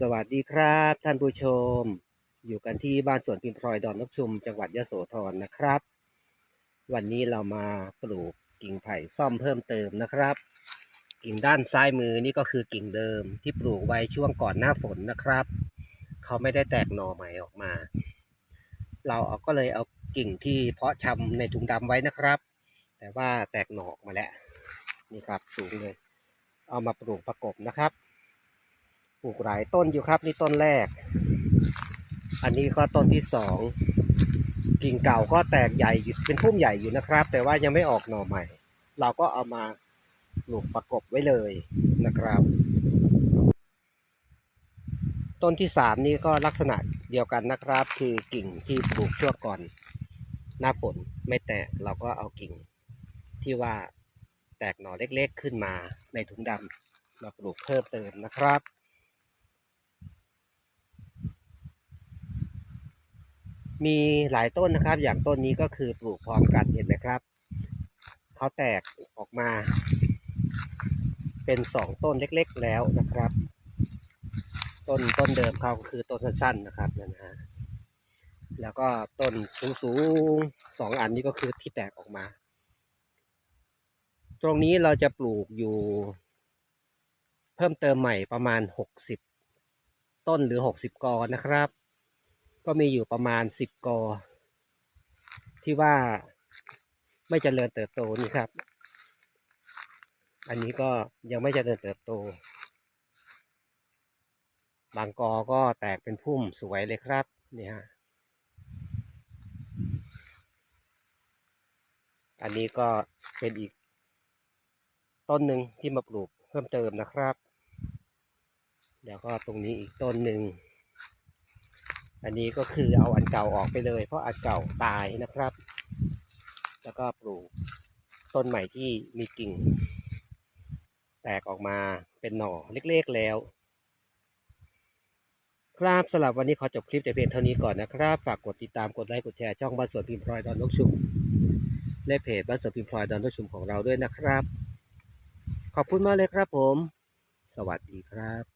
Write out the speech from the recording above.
สวัสดีครับ ท่านผู้ชม อยู่กันที่บ้านสวนพิมพลอยดอนนกชุม จังหวัดยโสธรนะครับ วันนี้เรามาปลูกกิ่งไผ่ซ่อมเพิ่มเติมนะครับ กิ่งด้านซ้ายมือนี่ก็คือกิ่งเดิมที่ปลูกไว้ช่วงก่อนหน้าฝนนะครับ เขาไม่ได้แตกหน่อใหม่ออกมา เราเอาก็เลยเอากิ่งที่เพาะชำในถุงดำไว้นะครับ แต่ว่าแตกหน่อออกมาแล้วนี่ครับสูงเลย เอามาปลูกประกบนะครับ ลูกหลายต้นอยู่ครับนี่ต้นแรก อันนี้ก็ต้นที่สองกิ่งเก่าก็แตกใหญ่เป็นพุ่มใหญ่อยู่นะครับ แต่ว่ายังไม่ออกหน่อใหม่ เราก็เอามาปลูกประกบไว้เลยนะครับ ต้นที่สามนี่ก็ลักษณะเดียวกันนะครับ คือกิ่งที่ปลูกชั่วก่อน หน้าฝนไม่แตกเราก็เอากิ่งที่ว่าแตกหน่อเล็กๆขึ้นมาในถุงดำมาปลูกเพิ่มเติมนะครับ มีหลายต้นนะครับ อย่างต้นนี้ก็คือปลูกพร้อมกันเห็นไหมครับเขาแตกออกมา เป็นสองต้นเล็กๆแล้วนะครับ ต้นต้นเดิมเขาก็คือต้นสั้นๆนะครับนั่นนะฮะแล้วก็ต้นสูงๆสองอันนี้ก็คือที่แตกออกมา ตรงนี้เราจะปลูกอยู่ เพิ่มเติมใหม่ประมาณหกสิบต้นหรือหกสิบกอนะครับ ก็มีอยู่ประมาณสิบกอ ที่ว่าไม่เจริญเติบโตนี่ครับ อันนี้ก็ยังไม่เจริญเติบโต บางกอก็แตกเป็นพุ่มสวยเลยครับนี่ฮะอันนี้ก็เป็นอีกต้นหนึ่งที่มาปลูกเพิ่มเติมนะครับ แล้วก็ตรงนี้อีกต้นหนึ่ง อันนี้ก็คือเอาอันเก่าออกไปเลย เพราะอันเก่าตายนะครับ แล้วก็ปลูกต้นใหม่ที่มีกิ่ง แตกออกมาเป็นหน่อเล็กๆแล้ว ครับสำหรับวันนี้ขอจบคลิปแต่เพียงเท่านี้ก่อนนะครับ ฝากกดติดตามกดไลค์กดแชร์ช่องบ้านสวนพิมพ์พลอยดอนนกชุมและเพจบ้านสวนพิมพ์พลอยดอนนกชุมของเราด้วยนะครับ ขอบคุณมากเลยครับผม สวัสดีครับ